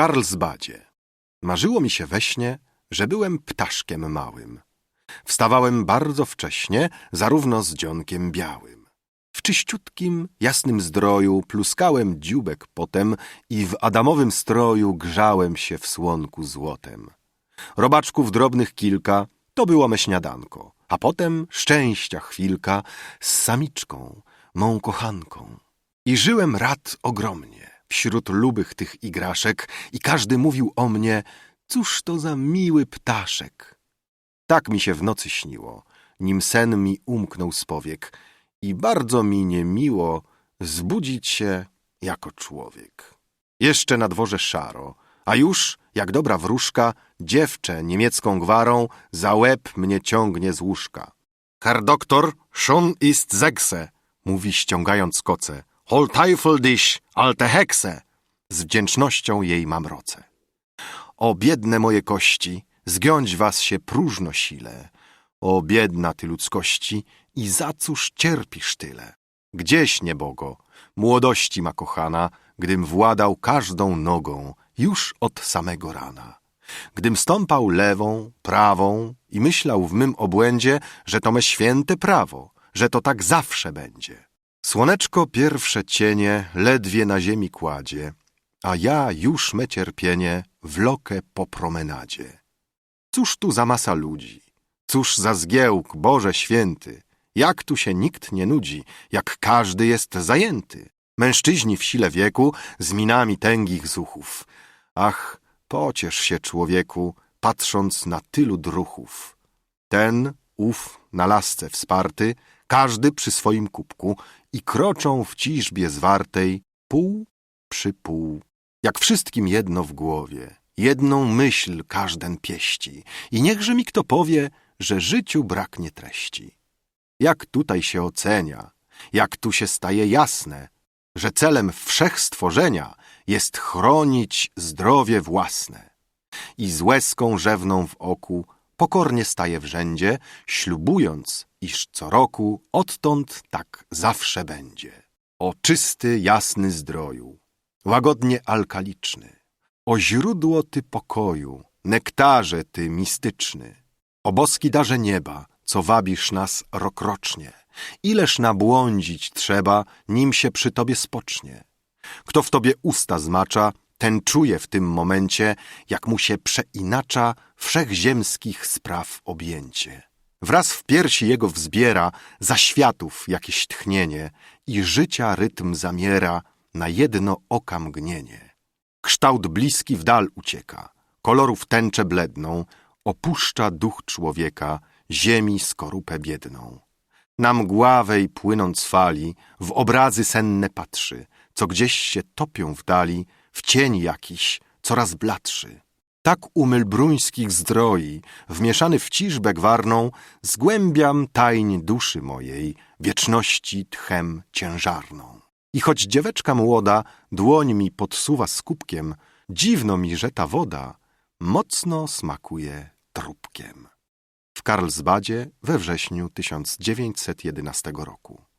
Karlsbadzie. Marzyło mi się we śnie, że byłem ptaszkiem małym. Wstawałem bardzo wcześnie, zarówno z dzionkiem białym. W czyściutkim, jasnym zdroju pluskałem dziubek potem i w adamowym stroju grzałem się w słonku złotem. Robaczków drobnych kilka, to było me śniadanko, a potem szczęścia chwilka z samiczką, mą kochanką. I żyłem rad ogromnie wśród lubych tych igraszek i każdy mówił o mnie, cóż to za miły ptaszek. Tak mi się w nocy śniło, nim sen mi umknął z powiek i bardzo mi niemiło zbudzić się jako człowiek. Jeszcze na dworze szaro, a już, jak dobra wróżka, dziewczę niemiecką gwarą za łeb mnie ciągnie z łóżka. Herr doktor, schon ist sechse, mówi ściągając koce. Hol Teufel dich, alte Hexe! Z wdzięcznością jej mam roce. O biedne moje kości, zgiąć was się próżno sile. O biedna ty ludzkości, i za cóż cierpisz tyle? Gdzieś, niebogo, młodości ma kochana, gdym władał każdą nogą, już od samego rana. Gdym stąpał lewą, prawą i myślał w mym obłędzie, że to me święte prawo, że to tak zawsze będzie. Słoneczko pierwsze cienie ledwie na ziemi kładzie, a ja już me cierpienie wlokę po promenadzie. Cóż tu za masa ludzi? Cóż za zgiełk, Boże święty? Jak tu się nikt nie nudzi, jak każdy jest zajęty? Mężczyźni w sile wieku z minami tęgich zuchów. Ach, pociesz się człowieku, patrząc na tylu druchów. Ten, ów, na lasce wsparty, każdy przy swoim kubku i kroczą w ciżbie zwartej pół przy pół. Jak wszystkim jedno w głowie, jedną myśl każden pieści i niechże mi kto powie, że życiu braknie treści. Jak tutaj się ocenia, jak tu się staje jasne, że celem wszechstworzenia jest chronić zdrowie własne. I z łezką rzewną w oku pokornie staje w rzędzie, ślubując, iż co roku odtąd tak zawsze będzie. O czysty, jasny zdroju, łagodnie alkaliczny, o źródło ty pokoju, nektarze ty mistyczny, o boski darze nieba, co wabisz nas rokrocznie, ileż nabłądzić trzeba, nim się przy tobie spocznie. Kto w tobie usta zmacza, ten czuje w tym momencie, jak mu się przeinacza wszechziemskich spraw objęcie. Wraz w piersi jego wzbiera za światów jakieś tchnienie i życia rytm zamiera na jedno oka mgnienie. Kształt bliski w dal ucieka, kolorów tęczę bledną, opuszcza duch człowieka, ziemi skorupę biedną. Na mgławej płynąc fali, w obrazy senne patrzy, co gdzieś się topią w dali, w cień jakiś, coraz bladszy. Tak umyl bruńskich zdroi, wmieszany w ciżbę gwarną, zgłębiam tajń duszy mojej, wieczności tchem ciężarną. I choć dzieweczka młoda dłoń mi podsuwa z kubkiem, dziwno mi, że ta woda mocno smakuje trupkiem. W Karlsbadzie we wrześniu 1911 roku.